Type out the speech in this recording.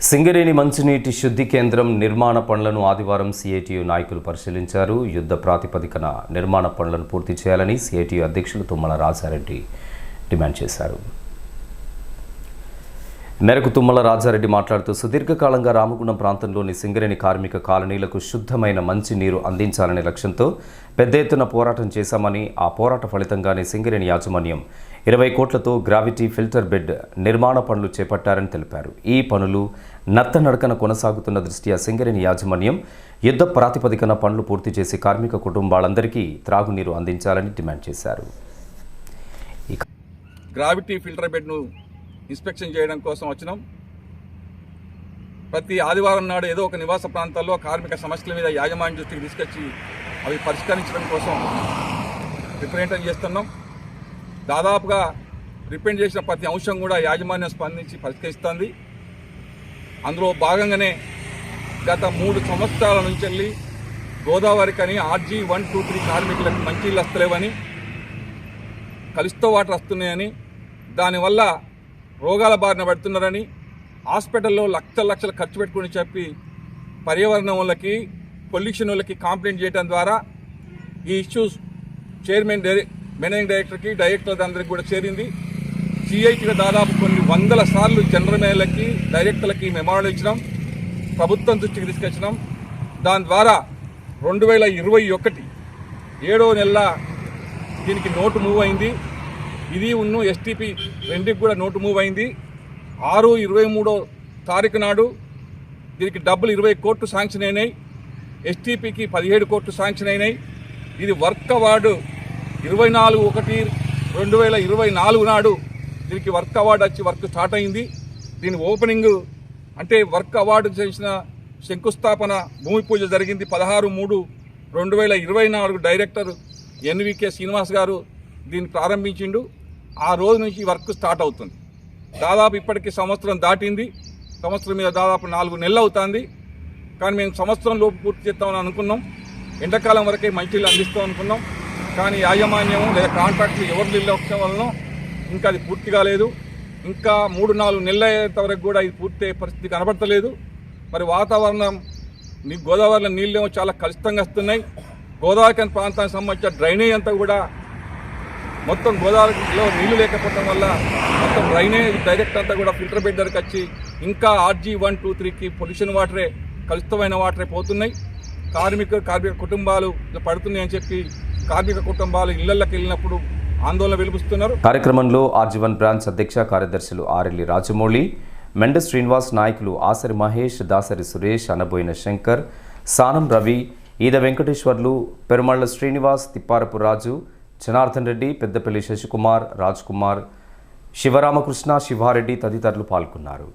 సింగరేణి మంచినీటి శుద్ధి కేంద్రం నిర్మాణ పనులను ఆదివారం సిఐటియు నాయకులు పరిశీలించారు. యుద్ధ ప్రాతిపదికన నిర్మాణ పనులను పూర్తి చేయాలని సిఐటియు అధ్యక్షులు తుమ్మల రాజారెడ్డి డిమాండ్ చేశారు. మేరకు తుమ్మల రాజారెడ్డి మాట్లాడుతూ సుదీర్ఘకాలంగా రామగుండం ప్రాంతంలోని సింగరేణి కార్మిక కాలనీలకు శుద్ధమైన మంచినీరు అందించాలనే లక్ష్యంతో పెద్ద ఎత్తున పోరాటం చేశామని ఆ పోరాట ఫలితంగానే సింగరేణి యాజమాన్యం ఇరవై కోట్లతో గ్రావిటీ ఫిల్టర్ బెడ్ నిర్మాణ పనులు చేపట్టారని తెలిపారు. ఈ పనులు నత్తనడకన కొనసాగుతున్న దృష్ట్యా సింగరేణి యాజమాన్యం యుద్ధ ప్రాతిపదికన పనులు పూర్తి చేసి కార్మిక కుటుంబాలందరికీ త్రాగునీరు అందించాలని డిమాండ్ చేశారు. గ్రావిటీ ఫిల్టర్ బెడ్ను ఇన్స్పెక్షన్ చేయడం కోసం వచ్చినాం. ప్రతి ఆదివారం నాడు ఏదో ఒక నివాస ప్రాంతాల్లో కార్మిక సమస్యల మీద యాజమాన్య దృష్టికి తీసుకొచ్చి అవి పరిష్కరించడం కోసం రిప్రజెంటేషన్ చేస్తున్నాం. దాదాపుగా రిప్రజెంట్ చేసిన ప్రతి అంశం కూడా యాజమాన్యం స్పందించి పరిష్కరిస్తుంది. అందులో భాగంగానే గత మూడు సంవత్సరాల నుంచి వెళ్ళి గోదావరికని ఆర్జీ వన్ టూ త్రీ కార్మికులకు మంచి ఇళ్ళు వస్తలేవని కలుస్తో వాటర్ వస్తున్నాయని దానివల్ల రోగాల బారిన పడుతున్నారని హాస్పిటల్లో లక్షల లక్షలు ఖర్చు పెట్టుకుని చెప్పి పర్యావరణం వాళ్ళకి పొల్యూషన్ వాళ్ళకి కంప్లైంట్ చేయడం ద్వారా ఈ ఇష్యూస్ చైర్మన్ మేనేజింగ్ డైరెక్టర్కి డైరెక్టర్ అందరికి కూడా చేరింది. సిఐటిగా దాదాపు కొన్ని వందల సార్లు జనరల్ మేనేజర్లకి డైరెక్టర్లకి మెమోరాలు ఇచ్చినాం. ప్రభుత్వం దృష్టికి తీసుకొచ్చినాం. దాని ద్వారా రెండు వేల ఇరవై ఒకటి ఏడో నెల దీనికి నోటు మూవ్ అయింది. ఇది ఉన్ను ఎస్టీపీ రెండుకి కూడా నోటు మూవ్ అయింది. ఆరు ఇరవై మూడో తారీఖు నాడు దీనికి డబ్బులు ఇరవై కోట్లు శాంక్షన్ అయినాయి. ఎస్టీపీకి పదిహేడు కోట్లు శాంక్షన్ అయినాయి. ఇది వర్క్ అవార్డు ఇరవై నాలుగు ఒకటి రెండు వేల ఇరవై నాలుగు నాడు దీనికి వర్క్ అవార్డు వచ్చి వర్క్ స్టార్ట్ అయింది. దీని ఓపెనింగ్ అంటే వర్క్ అవార్డు చేసిన శంకుస్థాపన భూమి పూజ జరిగింది పదహారు మూడు రెండు వేల ఇరవై నాలుగు డైరెక్టర్ ఎన్వికే శ్రీనివాస్ గారు దీన్ని ప్రారంభించిండు. ఆ రోజు నుంచి వర్క్ స్టార్ట్ అవుతుంది. దాదాపు ఇప్పటికీ సంవత్సరం దాటింది. సంవత్సరం మీద దాదాపు నాలుగు నెలలు అవుతుంది. కానీ మేము సంవత్సరం లోపు పూర్తి చేస్తామని అనుకున్నాం. ఎండాకాలం వరకే మంచిలు అందిస్తాం అనుకున్నాం. కానీ యాజమాన్యము లేదా కాంట్రాక్టులు ఎవరు నిర్లక్ష్యం వలన ఇంకా అది పూర్తి కాలేదు. ఇంకా మూడు నాలుగు నెలల వరకు కూడా ఇది పూర్తి పరిస్థితి కనబడతలేదు. మరి వాతావరణం నీ గోదావరిలో నీళ్ళేమో చాలా కలుషితంగా వస్తున్నాయి. గోదావరి ప్రాంతానికి సంబంధించిన డ్రైనేజ్ అంతా కూడా మొత్తం గోదావరిలో నీళ్ళు లేకపోవడం వల్ల మొత్తం డ్రైనేజ్ డైరెక్ట్ అంతా కూడా ఫిల్టర్ బెడ్ దగ్గరికి వచ్చి ఇంకా ఆర్జీ వన్ టూ త్రీకి పొల్యూషన్ వాటరే కలుషితమైన వాటరే పోతున్నాయి. కార్మిక కార్మిక కుటుంబాలు ఇలా చెప్పి కార్మిక కుటుంబాలు ఇళ్ళకి వెళ్ళినప్పుడు ఆందోళన వెలిపిస్తున్నారు కార్యక్రమంలో ఆర్జీవన్ బ్రాంచ్ అధ్యక్ష కార్యదర్శులు ఆరెల్లి రాజమౌళి మెండ శ్రీనివాస్ నాయకులు ఆసరి మహేష్ దాసరి సురేష్ అనబోయిన శంకర్ సానం రవి ఈద వెంకటేశ్వర్లు పెరుమళ్ళ శ్రీనివాస్ తిప్పారపు రాజు జనార్దన్ రెడ్డి పెద్దపల్లి శశికుమార్ రాజ్ కుమార్ శివరామకృష్ణ శివారెడ్డి తదితరులు పాల్గొన్నారు.